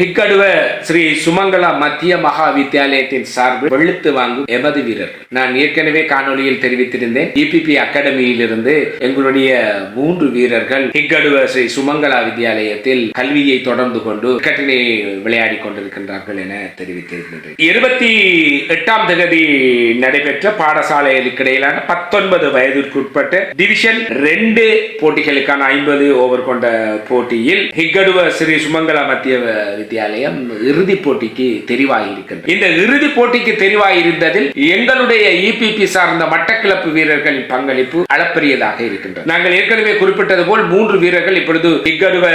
ஹிக்கடுவ ஸ்ரீ சுமங்கலா மத்திய மகா வித்தியாலயத்தின் சார்பில் வெளுத்து வாங்கும் எமது வீரர்கள் நான் ஏற்கனவே காணொலியில் தெரிவித்திருந்தேன். இபிபி அகாடமியிலிருந்து எங்களுடைய மூன்று வீரர்கள் ஹிக்கடுவ ஸ்ரீ சுமங்கலா வித்தியாலயத்தில் கல்வியை தொடர்ந்து கொண்டு கிரிக்கெட்டினை விளையாடி கொண்டிருக்கின்றார்கள் என தெரிவித்திருந்தது. இருபத்தி எட்டாம் தகுதி நடைபெற்ற பாடசாலைகளுக்கு இடையிலான பத்தொன்பது வயதிற்குட்பட்ட டிவிஷன் ரெண்டு போட்டிகளுக்கான ஐம்பது ஓவர் கொண்ட போட்டியில் ஹிக்கடுவ ஸ்ரீ சுமங்கலா மத்திய வித்தியாலயம் இறுதிப் போட்டிக்கு தெரிவாகியிருக்கின்றது இந்த இறுதிப் போட்டிக்கு தெரிவாகியிருந்ததில் எங்களுடைய இபிபி சார்ந்த மட்டக்கிளப்பு வீரர்களின் பங்களிப்பு அளப்பரியதாக இருக்கின்றது. நாங்கள் ஏற்கனவே குறிப்பிட்டது போல் மூன்று வீரர்கள் இப்பொழுது இக்கருவ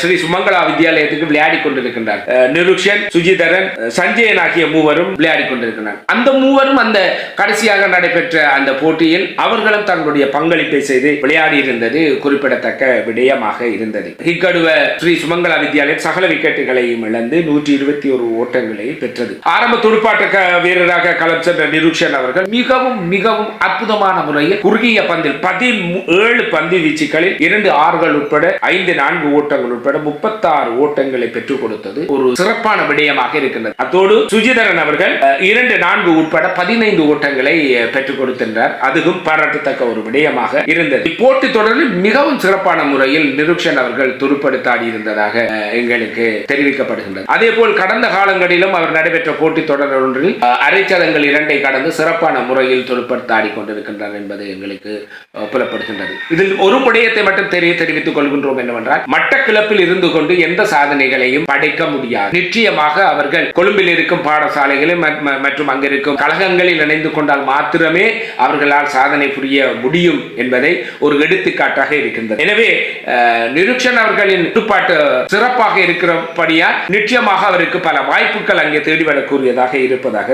ஸ்ரீ சுமங்கலா வித்தியாலயத்துக்கு விளையாடி கொண்டிருக்கின்றார் நிருக்ஷன் சுஜிதரன் சஞ்சயன் ஆகிய மூவரும் விளையாடி கொண்டிருக்கிறார் அந்த மூவரும் அந்த கடைசியாக நடைபெற்ற அந்த போட்டியில் அவர்களும் தங்களுடைய பங்களிப்பை செய்து விளையாடி இருந்தது குறிப்பிடத்தக்க விடயமாக இருந்தது. இக்கடுவ ஸ்ரீ சுமங்கலா வித்யாலயம் சகல விக்கெட்டுகளை விக்கெட்டுகளையும் இழந்து நூற்றி இருபத்தி ஒரு ஓட்டங்களை பெற்றது. ஆரம்ப துடுப்பாட்ட வீரராக களம் சென்ற நிருக்ஷன் அவர்கள் மிகவும் மிகவும் அற்புதமான முறையில் குறுகிய பந்தில் பதினேழு பந்து வீச்சுகளில் இரண்டு ஆறுகள் உட்பட ஐந்து நான்கு ஓட்டங்கள் உட்பட முப்பத்தாறு ஓட்டங்களை பெற்றுக் கொடுத்தது. ஒரு சிறப்பான விடயமாக இருக்கின்றது. அத்தோடு சுஜிதரன் அவர்கள் இரண்டு நான்கு உட்பட பதினைந்து ஓட்டங்களை பெற்றுக் கொடுத்திருந்தார். அதுவும் பாராட்டத்தக்க ஒரு விடயமாக இருந்தது. இப்போட்டி தொடரில் மிகவும் சிறப்பான முறையில் நிருக்ஷன் அவர்கள் துருப்படுத்தாடி இருந்ததாக எங்களுக்கு எங்களுக்கு தெரிவிக்கப்படுகின்றது அதே போல் கடந்த காலங்களிலும் அவர் நடைபெற்ற போட்டித் தொடர் ஒன்றில் அரைச்சதங்கள் இரண்டை கடந்து சிறப்பான முறையில் தொழிற்படுத்த ஆடிக்கொண்டிருக்கின்றார் என்பது எங்களுக்கு புலப்படுகின்றது. இதில் ஒரு விடயத்தை மட்டும் தெரிய தெரிவித்துக் கொள்கின்றோம் என்னவென்றால் மட்டக்கிழப்பில் இருந்து கொண்டு எந்த சாதனைகளையும் படைக்க முடியாது. நிச்சயமாக அவர்கள் கொழும்பில் இருக்கும் பாடசாலைகளில் மற்றும் அங்கிருக்கும் கழகங்களில் இணைந்து கொண்டால் மாத்திரமே அவர்களால் சாதனை புரிய முடியும் என்பதை ஒரு எடுத்துக்காட்டாக இருக்கின்றது. எனவே நிருக்ஷன் அவர்களின் துடுப்பாட்டு சிறப்பாக இருக்கிறபடி இருக்கிறபடியால் நிச்சயமாக அவருக்கு பல வாய்ப்புகள் அங்கே தேடிவரக்கூடியதாக இருப்பதாக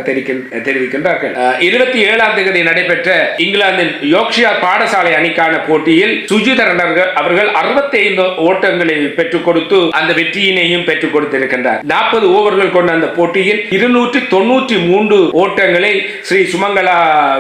தெரிவிக்கின்றார்கள். இருபத்தி ஏழாம் தேதி நடைபெற்ற இங்கிலாந்தின் யோக்ஷியார் பாடசாலை அணிக்கான போட்டியில் சுஜிதரன் அவர்கள்- அவர்கள் அறுபத்தி ஐந்து ஓட்டங்களை பெற்றுக் கொடுத்து அந்த வெற்றியினையும் பெற்றுக் கொடுத்திருக்கின்றார். நாற்பது ஓவர்கள் கொண்ட அந்த போட்டியில் இருநூற்றி தொன்னூற்றி மூன்று ஓட்டங்களை ஸ்ரீ சுமங்கலா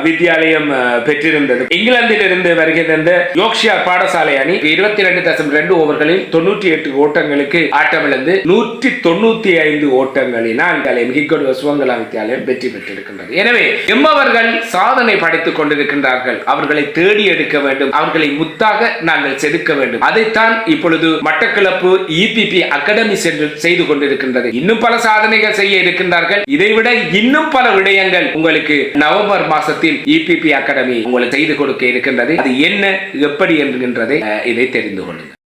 வித்யாலயம் பெற்றிருந்தது. இங்கிலாந்தில் இருந்து வருகின்ற யோக்ஷியார் பாடசாலை அணி இருபத்தி ரெண்டு தசம் ரெண்டு ஓவர்களில் தொண்ணூற்றி எட்டு ஓட்டங்களுக்கு ஆட்டமிழந்து நூற்றி தொண்ணூத்தி ஐந்து ஓட்டங்களினால் மிகக்கொடு சுமங்கலா வித்யாலயம் வெற்றி பெற்றிருக்கின்றது. எனவே எம்மவர்கள் சாதனை படைத்துக் கொண்டிருக்கின்றார்கள். அவர்களை தேடி எடுக்க வேண்டும். அவர்களை முத்தாக நாங்கள் செதுக்க வேண்டும். அதைத்தான் இப்பொழுது மட்டக்களப்பு இபிபி அகாடமி சென்று செய்து கொண்டிருக்கின்றது. இன்னும் பல சாதனைகள் செய்ய இருக்கின்றார்கள். இதைவிட இன்னும் பல விடயங்கள் உங்களுக்கு நவம்பர் மாசத்தில் இபிபி அகாடமி உங்களுக்கு செய்து கொடுக்க இருக்கின்றது. அது என்ன எப்படி என்கின்றதை இதை தெரிந்து கொள்ளுங்கள்.